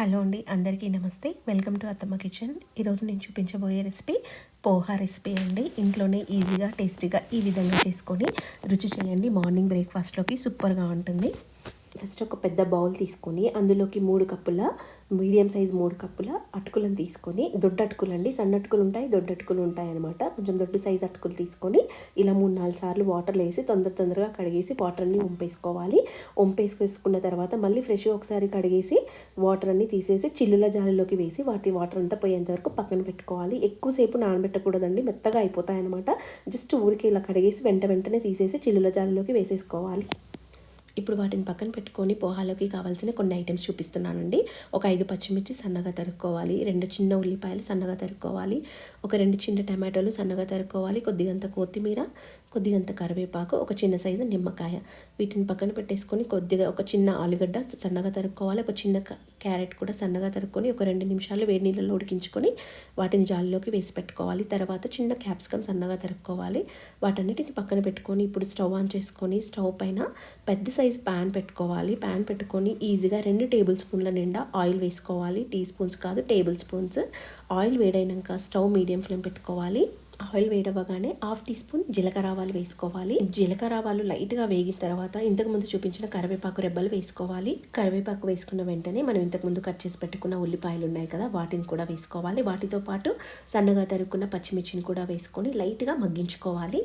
Hello అండి అందరికీ నమస్తే. Welcome to Attamma kitchen. ఈరోజు నేను చూపించబోయే రెసిపీ పోహా రెసిపీ అండి. ఇంట్లోనే ఈజీగా టేస్టీగా ఈ విధంగా చేసుకొని రుచి చేయండి. మార్నింగ్ బ్రేక్ఫాస్ట్లోకి సూపర్గా ఉంటుంది. ఫస్ట్ ఒక పెద్ద బౌల్ తీసుకొని అందులోకి మూడు కప్పుల మీడియం సైజ్ మూడు కప్పుల అటుకులను తీసుకొని దొడ్డు అటుకులు అండి సన్న అటుకులు ఉంటాయి దొడ్డు అటుకులు ఉంటాయి అనమాట కొంచెం దొడ్డు సైజ్ అటుకులు తీసుకొని ఇలా మూడు నాలుగు సార్లు వాటర్లో వేసి తొందర తొందరగా కడిగేసి వాటర్ అన్ని వంపేసుకోవాలి. వంపేసుకున్న తర్వాత మళ్ళీ ఫ్రెష్గా ఒకసారి కడిగేసి వాటర్ అన్ని తీసేసి చిల్లుల జాలిలోకి వేసి వాటి వాటర్ అంతా పోయేంత వరకు పక్కన పెట్టుకోవాలి. ఎక్కువసేపు నానబెట్టకూడదండి మెత్తగా అయిపోతాయి అనమాట జస్ట్ ఊరికి ఇలా కడిగేసి వెంట వెంటనే తీసేసి చిల్లుల జాలిలోకి వేసేసుకోవాలి. ఇప్పుడు వాటిని పక్కన పెట్టుకొని పోహాలోకి కావాల్సిన కొన్ని ఐటమ్స్ చూపిస్తున్నానండి. ఒక ఐదు పచ్చిమిర్చి సన్నగా తరుక్కోవాలి రెండు చిన్న ఉల్లిపాయలు సన్నగా తరుక్కోవాలి ఒక రెండు చిన్న టమాటోలు సన్నగా తరుక్కోవాలి కొద్దిగంత కొత్తిమీర కొద్దిగంత కరివేపాకు ఒక చిన్న సైజు నిమ్మకాయ. వీటిని పక్కన పెట్టేసుకొని కొద్దిగా ఒక చిన్న ఆలుగడ్డ సన్నగా తరుక్కోవాలి. ఒక చిన్న క్యారెట్ కూడా సన్నగా తరుక్కొని ఒక రెండు నిమిషాలు వేడి నీళ్ళలో ఉడికించుకొని వాటిని జాలిలోకి వేసి పెట్టుకోవాలి. తర్వాత చిన్న క్యాప్సికమ్ సన్నగా తరుక్కోవాలి. వాటన్నిటిని పక్కన పెట్టుకొని ఇప్పుడు స్టవ్ ఆన్ చేసుకొని స్టవ్ పైన పెద్ద సైజ్ ప్యాన్ పెట్టుకోవాలి. ప్యాన్ పెట్టుకొని ఈజీగా రెండు టేబుల్ స్పూన్ల నిండా ఆయిల్ వేసుకోవాలి. టీ స్పూన్స్ కాదు టేబుల్ స్పూన్స్. ఆయిల్ వేడైనాక స్టవ్ మీడియం ఫ్లేమ్ పెట్టుకోవాలి. ఆయిల్ వేడవగానే హాఫ్ టీ స్పూన్ జీలకర్ర ఆవాలు వేసుకోవాలి. జీలకర్ర ఆవాలు లైట్గా వేగిన తర్వాత ఇంతకు ముందు చూపించిన కరివేపాకు రెబ్బలు వేసుకోవాలి. కరివేపాకు వేసుకున్న వెంటనే మనం ఇంతకు ముందు కట్ చేసి పెట్టుకున్న ఉల్లిపాయలు ఉన్నాయి కదా వాటిని కూడా వేసుకోవాలి. వాటితో పాటు సన్నగా తరుక్కున్న పచ్చిమిర్చిని కూడా వేసుకొని లైట్గా మగ్గించుకోవాలి.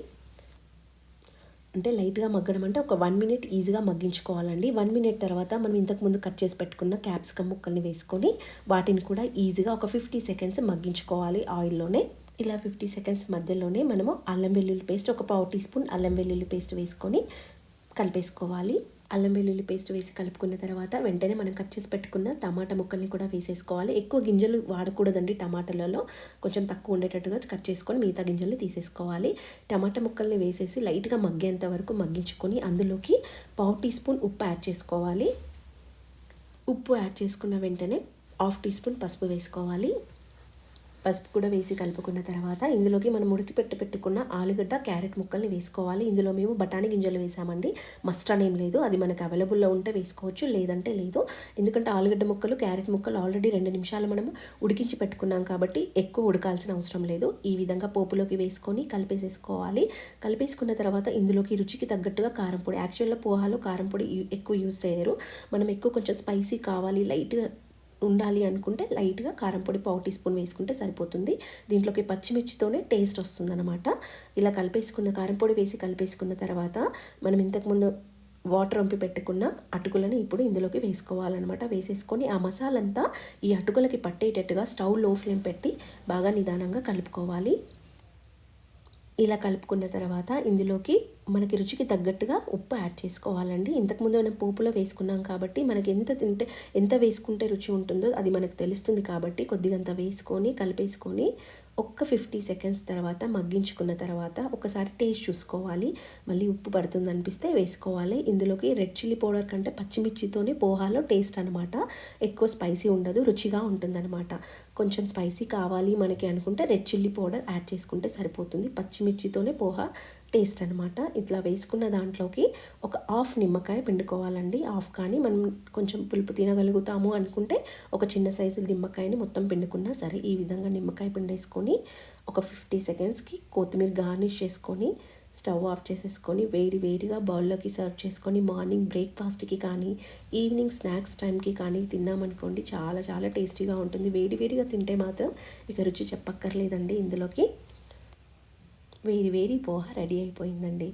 అంటే లైట్గా మగ్గడం అంటే ఒక వన్ మినిట్ ఈజీగా మగ్గించుకోవాలండి. వన్ మినిట్ తర్వాత మనం ఇంతకుముందు కట్ చేసి పెట్టుకున్న క్యాప్సికమ్ ముక్కల్ని వేసుకొని వాటిని కూడా ఈజీగా ఒక ఫిఫ్టీ సెకండ్స్ మగ్గించుకోవాలి ఆయిల్లోనే ఇలా ఫిఫ్టీ సెకండ్స్ మధ్యలోనే మనము అల్లం వెల్లుల్లి పేస్ట్ ఒక పావు టీ స్పూన్ అల్లం వెల్లుల్లి పేస్ట్ వేసుకొని కలిపేసుకోవాలి. అల్లం వెల్లుల్లి పేస్ట్ వేసి కలుపుకున్న తర్వాత వెంటనే మనం కట్ చేసి పెట్టుకున్న టమాటా ముక్కల్ని కూడా వేసేసుకోవాలి. ఎక్కువ గింజలు వాడకూడదండి టమాటాలలో. కొంచెం తక్కువ ఉండేటట్టుగా కట్ చేసుకొని మిగతా గింజల్ని తీసేసుకోవాలి. టమాటా ముక్కల్ని వేసేసి లైట్గా మగ్గేంత వరకు మగ్గించుకొని అందులోకి పావు టీ స్పూన్ ఉప్పు యాడ్ చేసుకోవాలి. ఉప్పు యాడ్ చేసుకున్న వెంటనే హాఫ్ టీ స్పూన్ పసుపు వేసుకోవాలి. పసుపు కూడా వేసి కలుపుకున్న తర్వాత ఇందులోకి మనం ఉడికి పెట్టి పెట్టుకున్న ఆలుగడ్డ క్యారెట్ ముక్కల్ని వేసుకోవాలి. ఇందులో మేము బఠానీ గింజలు వేసామండి. మస్ట్ అనేం లేదు. అది మనకు అవైలబుల్లో ఉంటే వేసుకోవచ్చు లేదంటే లేదు. ఎందుకంటే ఆలుగడ్డ ముక్కలు క్యారెట్ ముక్కలు ఆల్రెడీ రెండు నిమిషాలు మనం ఉడికించి పెట్టుకున్నాం కాబట్టి ఎక్కువ ఉడకాల్సిన అవసరం లేదు. ఈ విధంగా పోపులోకి వేసుకొని కలిపేసేసుకోవాలి. కలిపేసుకున్న తర్వాత ఇందులోకి రుచికి తగ్గట్టుగా కారం పొడి యాక్చువల్గా పోహాలో కారం పొడి ఎక్కువ యూజ్ చేయరు. మనం ఎక్కువ కొంచెం స్పైసీ కావాలి లైట్గా ఉండాలి అనుకుంటే లైట్గా కారంపొడి పావు టీ స్పూన్ వేసుకుంటే సరిపోతుంది. దీంట్లోకి పచ్చిమిర్చితోనే టేస్ట్ వస్తుందన్నమాట. ఇలా కలిపేసుకున్న కారంపొడి వేసి కలిపేసుకున్న తర్వాత మనం ఇంతకుముందు వాటర్ వంపి పెట్టుకున్న అటుకులను ఇప్పుడు ఇందులోకి వేసుకోవాలన్నమాట. వేసేసుకొని ఆ మసాలంతా ఈ అటుకులకి పట్టేటట్టుగా స్టవ్లో ఫ్లేమ్ పెట్టి బాగా నిదానంగా కలుపుకోవాలి. ఇలా కలుపుకున్న తర్వాత ఇందులోకి మనకి రుచికి తగ్గట్టుగా ఉప్పు యాడ్ చేసుకోవాలండి. ఇంతకుముందు మనం పోపులో వేసుకున్నాం కాబట్టి మనకి ఎంత తింటే ఎంత వేసుకుంటే రుచి ఉంటుందో అది మనకు తెలుస్తుంది కాబట్టి కొద్దిగంత వేసుకొని కలిపేసుకొని ఒక్క ఫిఫ్టీ సెకండ్స్ తర్వాత మగ్గించుకున్న తర్వాత ఒకసారి టేస్ట్ చూసుకోవాలి. మళ్ళీ ఉప్పు పడుతుంది అనిపిస్తే వేసుకోవాలి. ఇందులోకి రెడ్ చిల్లీ పౌడర్ కంటే పచ్చిమిర్చితోనే పోహాలో టేస్ట్ అనమాట ఎక్కువ స్పైసీ ఉండదు రుచిగా ఉంటుందన్నమాట. కొంచెం స్పైసీ కావాలి మనకి అనుకుంటే రెడ్ చిల్లీ పౌడర్ యాడ్ చేసుకుంటే సరిపోతుంది. పచ్చిమిర్చితోనే పోహా టేస్ట్ అనమాట ఇట్లా వేసుకున్న దాంట్లోకి ఒక హాఫ్ నిమ్మకాయ పిండుకోవాలండి. హాఫ్ కానీ మనం కొంచెం పులుపు తినగలుగుతాము అనుకుంటే ఒక చిన్న సైజు నిమ్మకాయని మొత్తం పిండుకున్నా సరే ఈ విధంగా నిమ్మకాయ పిండేసుకొని ఒక ఫిఫ్టీ సెకండ్స్కి కొత్తిమీర గార్నిష్ చేసుకొని స్టవ్ ఆఫ్ చేసేసుకొని వేడి వేడిగా బౌల్లోకి సర్వ్ చేసుకొని మార్నింగ్ బ్రేక్ఫాస్ట్కి కానీ ఈవినింగ్ స్నాక్స్ టైంకి కానీ తిన్నామనుకోండి చాలా చాలా టేస్టీగా ఉంటుంది. వేడి వేడిగా తింటే మాత్రం ఇక రుచి చెప్పక్కర్లేదండి ఇందులోకి. వేడి వేడి పోహ రెడీ అయిపోయిందండి.